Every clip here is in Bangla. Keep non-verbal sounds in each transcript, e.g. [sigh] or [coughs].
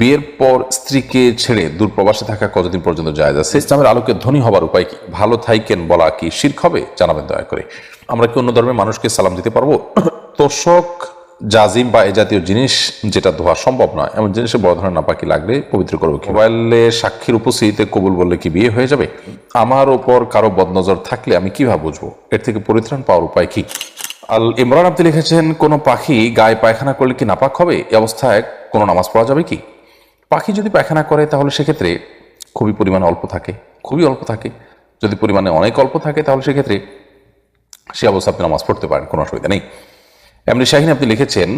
বিয়ের পর স্ত্রীকে ছেড়ে দূরপ্রবাসে থাকা কতদিন পর্যন্ত জায়েজ আছে? ইসলামের আলোকে ধনী হবার উপায় কি? ভালো থাইকেন বলা কি শির্ক হবে? জানাবেন দয়া করে। আমরা কি অন্য ধর্মের মানুষকে সালাম দিতে পারব? তোষক, জাজিম বা এ জাতীয় জিনিস যেটা ধোয়া সম্ভব নয়, এমন জিনিসে বড় ধরনের নাপাকি লাগলে পবিত্র করব মোবাইলে সাক্ষীর উপস্থিতিতে কবুল বললে কি বিয়ে হয়ে যাবে? আমার ওপর কারও বদনজর থাকলে আমি কীভাবে বুঝব? এর থেকে পরিত্রাণ পাওয়ার উপায় কি? আল ইমরান আপনি লিখেছেন, কোনো পাখি গায়ে পায়খানা করলে কি নাপাক হবে? এই অবস্থায় কোনো নামাজ পড়া যাবে কি? পাখি যদি পায়খানা করে, তাহলে সেক্ষেত্রে খুবই পরিমাণে অল্প থাকে, খুবই অল্প থাকে। যদি পরিমাণে অনেক অল্প থাকে, তাহলে সেক্ষেত্রে সে অবস্থা আপনি নামাজ পড়তে পারেন, কোনো অসুবিধা নেই। এমনি শাহিন আপনি লিখেছেন,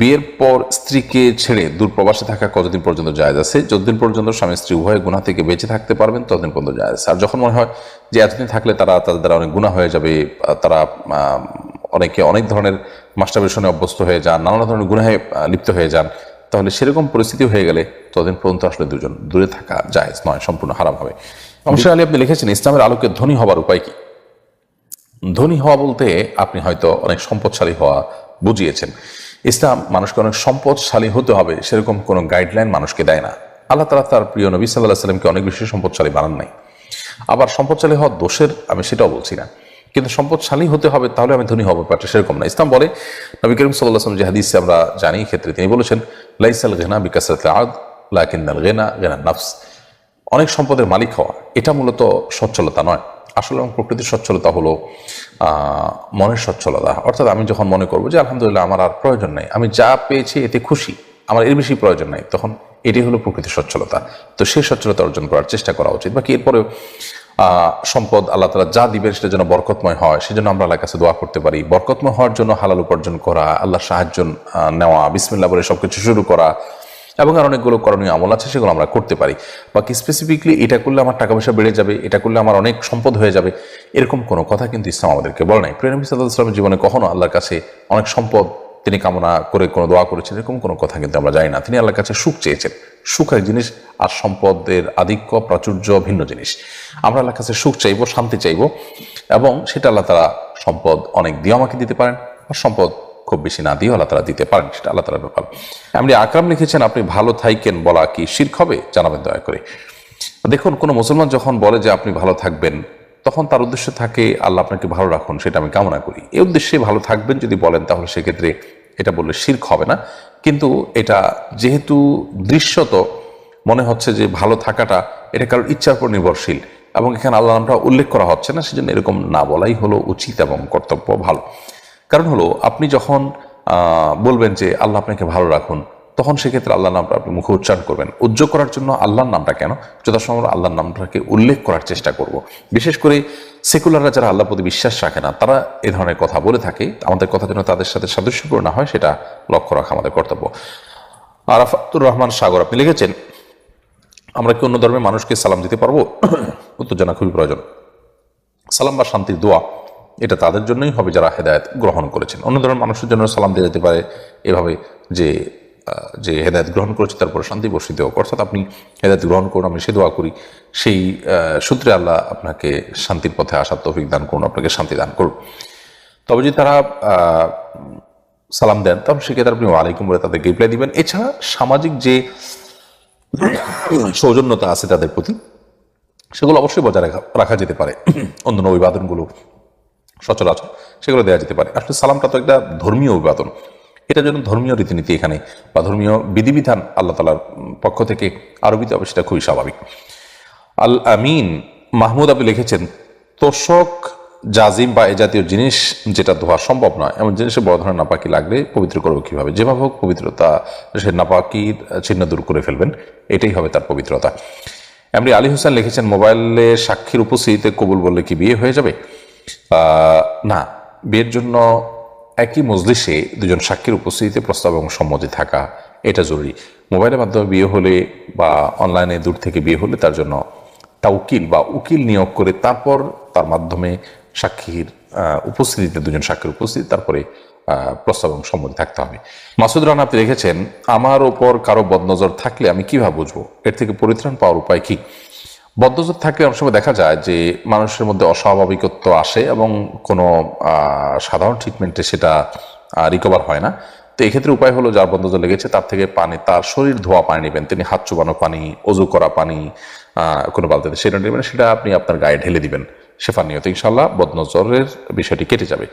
বিয়ের পর স্ত্রীকে ছেড়ে দূরপ্রবাসে থাকা কতদিন পর্যন্ত জায়েজ আছে? যতদিন পর্যন্ত স্বামী স্ত্রী উভয় গুণা থেকে বেঁচে থাকতে পারবেন, ততদিন পর্যন্ত আছে। আর যখন মনে হয় যে এতদিন থাকলে তারা, তাদের দ্বারা অনেক গুণা হয়ে যাবে, তারা অনেকে অনেক ধরনের মাস্টারবেশনে অভ্যস্ত হয়ে যান, নানা ধরনের গুণায় লিপ্ত হয়ে যান তাহলে সেরকম পরিস্থিতি হয়ে গেলে ততদিন পর্যন্ত আসলে দুজন দূরে থাকা জায়েজ নয়, সম্পূর্ণ হারাম হবে। অবশ্যই আলী, আপনি লিখেছেন, ইসলামের আলোকে ধনী হবার উপায় কি? ধনী হওয়া বলতে আপনি হয়তো অনেক সম্পদশালী হওয়া বুঝিয়েছেন। ইসলাম মানুষকে অনেক সম্পদশালী হতে হবে, সেরকম কোনো গাইডলাইন মানুষকে দেয় না। আল্লাহ তালা তার প্রিয় নবী সাল্লাহ সাল্লামকে অনেক বেশি সম্পদশালী বানান নাই। আবার সম্পদশালী হওয়ার দোষের আমি সেটাও বলছি না। কিন্তু সম্পদশালী হতে হবে, তাহলে আমি ধনী হব, ব্যাপারটা সেরকম না। ইসলাম বলে, নবী করিম সাল্লাহ আসলাম যে হাদিসে আমরা জানি ক্ষেত্রে তিনি বলেছেন, লাইসাল গেনা বিকাশরাত আদ গেনা গেনা নাফস। অনেক সম্পদের মালিক হওয়া, এটা মূলত সচ্ছলতা নয়। আসলে এবং প্রকৃতির সচ্ছলতা হলো মনের সচ্ছলতা। অর্থাৎ আমি যখন মনে করব যে আলহামদুলিল্লাহ আমার আর প্রয়োজন নেই, আমি যা পেয়েছি এতে খুশি, আমার এর বেশি প্রয়োজন নাই, তখন এটি হলো প্রকৃতির সচ্ছলতা। তো সেই সচ্ছলতা অর্জন করার চেষ্টা করা উচিত। বাকি এরপরেও সম্পদ আল্লাহ তালা যা দিবেন সেটা যেন বরকতময় হয়, সেজন্য আমরা আল্লাহর কাছে দোয়া করতে পারি। বরকতময় হওয়ার জন্য হালাল উপার্জন করা, আল্লাহর সাহায্য নেওয়া বিসমিল্লা বলে সব কিছু শুরু করা এবং আর অনেকগুলো করণীয় আমল আছে, সেগুলো আমরা করতে পারি। বাকি স্পেসিফিকলি এটা করলে আমার টাকা পয়সা বেড়ে যাবে, এটা করলে আমার অনেক সম্পদ হয়ে যাবে, এরকম কোনো কথা কিন্তু ইসলাম আমাদেরকে বলে নাই। প্রেরণী ইসলামের জীবনে কখনো আল্লাহর কাছে অনেক সম্পদ তিনি কামনা করে কোনো দোয়া করেছেন, এরকম কোনো কথা কিন্তু আমরা জানি না। তিনি আল্লাহর কাছে সুখ চেয়েছেন। সুখ এক জিনিস, আর সম্পদের আধিক্য, প্রাচুর্য ভিন্ন জিনিস। আমরা আল্লাহর কাছে সুখ চাইব, শান্তি চাইব, এবং সেটা আল্লাহ তারা সম্পদ অনেক দিয়ে আমাকে দিতে পারেন, আর সম্পদ খুব বেশি না দিয়েও আল্লাহ তারা দিতে পারেন, সেটা আল্লাহ তালার ব্যাপার। আপনি আকরাম লিখেছেন, আপনি ভালো থাইকেন বলা কি শির্ক হবে? জানাবেন দয়া করে। দেখুন, কোনো মুসলমান যখন বলে যে, আপনি ভালো থাকবেন তখন তার উদ্দেশ্য থাকে, আল্লাহ আপনাকে ভালো রাখুন, সেটা আমি কামনা করি। এই উদ্দেশ্যে ভালো থাকবেন, যদি বলেন তাহলে সেক্ষেত্রে এটা বললে শির্ক হবে না। কিন্তু এটা যেহেতু দৃশ্যত মনে হচ্ছে যে ভালো থাকাটা এটা কারোর ইচ্ছার উপর নির্ভরশীল এবং এখানে আল্লাহ নামটা উল্লেখ করা হচ্ছে না, সেজন্য এরকম না বলাই হলো উচিত এবং কর্তব্য ভালো। কারণ হলো, আপনি যখন বলবেন যে, আল্লাহ আপনাকে ভালো রাখুন তখন সেক্ষেত্রে আল্লাহর নামটা আপনি মুখে উচ্চারণ করবেন। উজ্জ্বল করার জন্য আল্লাহর নামটা কেন? যথাসময় আমরা আল্লাহর নামটাকে উল্লেখ করার চেষ্টা করব। বিশেষ করে সেকুলাররা যারা আল্লাহ প্রতি বিশ্বাস রাখে না, তারা এ ধরনের কথা বলে থাকে। আমাদের কথা যেন তাদের সাথে সাদৃশ্যপূর্ণ না হয়, সেটা লক্ষ্য রাখা আমাদের কর্তব্য। আরাফাতুর রহমান সাগর, আপনি লিখেছেন, আমরা কি অন্য ধর্মের মানুষকে সালাম দিতে পারব? [coughs] উত্তর জানা খুবই প্রয়োজন। সালাম বা শান্তির দোয়া, এটা তাদের জন্যই হবে যারা হেদায়ত গ্রহণ করেছেন। অন্য ধরনের মানুষের জন্য সালাম দেওয়া যেতে পারে এভাবে যে যে হেদায়ত গ্রহণ করেছে তারপরে শান্তি বর্ষিত হোক। অর্থাৎ আপনি হেদায়ত গ্রহণ করুন, আমি সে দোয়া করি। সেই সূত্রে আল্লাহ আপনাকে শান্তির পথে আসার তৌফিক দান করুন, আপনাকে শান্তি দান করুন। তবে যদি তারা সালাম দেন তখন সেক্ষেত্রে আপনি ওয়ালাইকুম বলে তাদেরকে রিপ্লাই দিবেন। এছাড়া সামাজিক যে সৌজন্যতা আছে তাদের প্রতি, সেগুলো অবশ্যই বজায় রাখা রাখা যেতে পারে। অন্যান্য অভিবাদনগুলো সচরাচর সেগুলো দেওয়া যেতে পারে। আসলে সালামটা তো একটা ধর্মীয় অভিবাদন। এটা যেন ধর্মীয় রীতিনীতি এখানে বা ধর্মীয় বিধিবিধান আল্লাহ তালার পক্ষ থেকে আরোপিত হবে, সেটা খুবই স্বাভাবিক। আল আমিন, মাহমুদ আপনি লিখেছেন, তোষক, জাজিম বা এ জাতীয় জিনিস যেটা ধোয়া সম্ভব নয়, এমন জিনিসে বড় ধরনের নাপাকি লাগলে পবিত্র করব কীভাবে? যেভাবে হোক পবিত্রতা, সে নাপাকির চিহ্ন দূর করে ফেলবেন, এটাই হবে তার পবিত্রতা। এমনি আলী হোসেন লিখেছেন, মোবাইলে সাক্ষীর উপস্থিতিতে কবুল বললে কি বিয়ে হয়ে যাবে? না, বিয়ের জন্য একই মজলিসে দুজন সাক্ষীর উপস্থিতিতে প্রস্তাব এবং সম্মতি থাকা এটা জরুরি। মোবাইলের মাধ্যমে বিয়ে হলে বা অনলাইনে দূর থেকে বিয়ে হলে তার জন্য তা উকিল বা উকিল নিয়োগ করে তারপর তার মাধ্যমে সাক্ষীর উপস্থিতিতে দুজন সাক্ষীর উপস্থিতি, তারপরে প্রস্তাব এবং সম্মতি থাকতে হবে। মাসুদ রানা, আপনি রেখেছেন আমার ওপর কারও বদনজর থাকলে আমি কীভাবে বুঝব? এর থেকে পরিত্রাণ পাওয়ার উপায় কি? বদ্ধজর থাকলে অনেক সময় দেখা যায় যে মানুষের মধ্যে অস্বাভাবিকত্ব আসে এবং কোনো সাধারণ ট্রিটমেন্টে সেটা রিকভার হয় না। তো এক্ষেত্রে উপায় হলো যার বদনজর লেগেছে তার থেকে পানি, তার শরীর ধোয়া পানি নেবেন। তিনি হাত চুবানো পানি অজু করা পানি কোনো বালতিতে সেটা নেবেন, সেটা আপনি আপনার গায়ে ঢেলে দিবেন, শেফার নিয়ত। ইনশাল্লাহ বদনজরের বিষয়টি কেটে যাবে।